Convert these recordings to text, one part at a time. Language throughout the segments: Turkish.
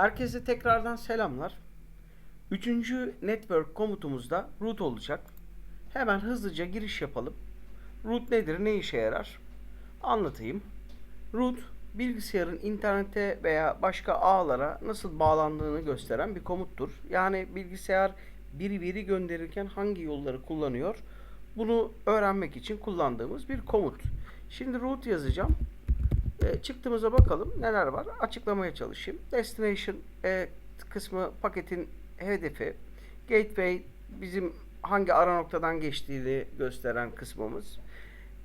Herkese tekrardan selamlar. Üçüncü network komutumuzda root olacak. Hemen hızlıca giriş yapalım. Root nedir, ne işe yarar? Anlatayım. Root, bilgisayarın internete veya başka ağlara nasıl bağlandığını gösteren bir komuttur. Yani bilgisayar bir veri gönderirken hangi yolları kullanıyor? Bunu öğrenmek için kullandığımız bir komut. Şimdi root yazacağım. E, çıktığımıza bakalım neler var. Açıklamaya çalışayım. Destination e, kısmı paketin hedefi. Gateway bizim hangi ara noktadan geçtiğini gösteren kısmımız.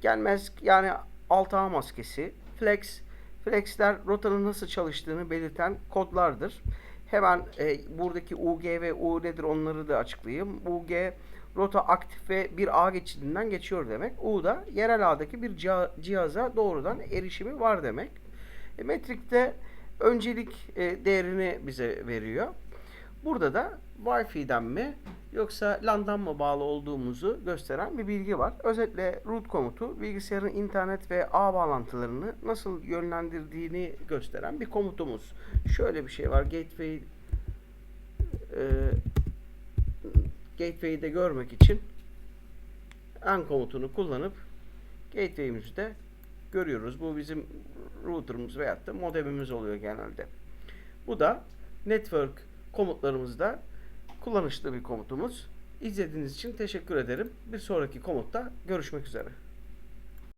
Gelmez yani alt ağ maskesi. Flex. Flexler rotanın nasıl çalıştığını belirten kodlardır. Hemen e, buradaki UG ve U nedir onları da açıklayayım. UG rota aktif ve bir ağ geçidinden geçiyor demek. U da yerel ağdaki bir ciha- cihaza doğrudan erişimi var demek. E, metrikte öncelik e, değerini bize veriyor. Burada da Wi-Fi'den mi yoksa LAN'dan mı bağlı olduğumuzu gösteren bir bilgi var. Özetle root komutu bilgisayarın internet ve ağ bağlantılarını nasıl yönlendirdiğini gösteren bir komutumuz. Şöyle bir şey var. Gateway e, Gateway'i de görmek için en komutunu kullanıp Gateway'imizi de görüyoruz. Bu bizim router'ımız veyahut da modemimiz oluyor genelde. Bu da network komutlarımızda kullanışlı bir komutumuz. İzlediğiniz için teşekkür ederim. Bir sonraki komutta görüşmek üzere.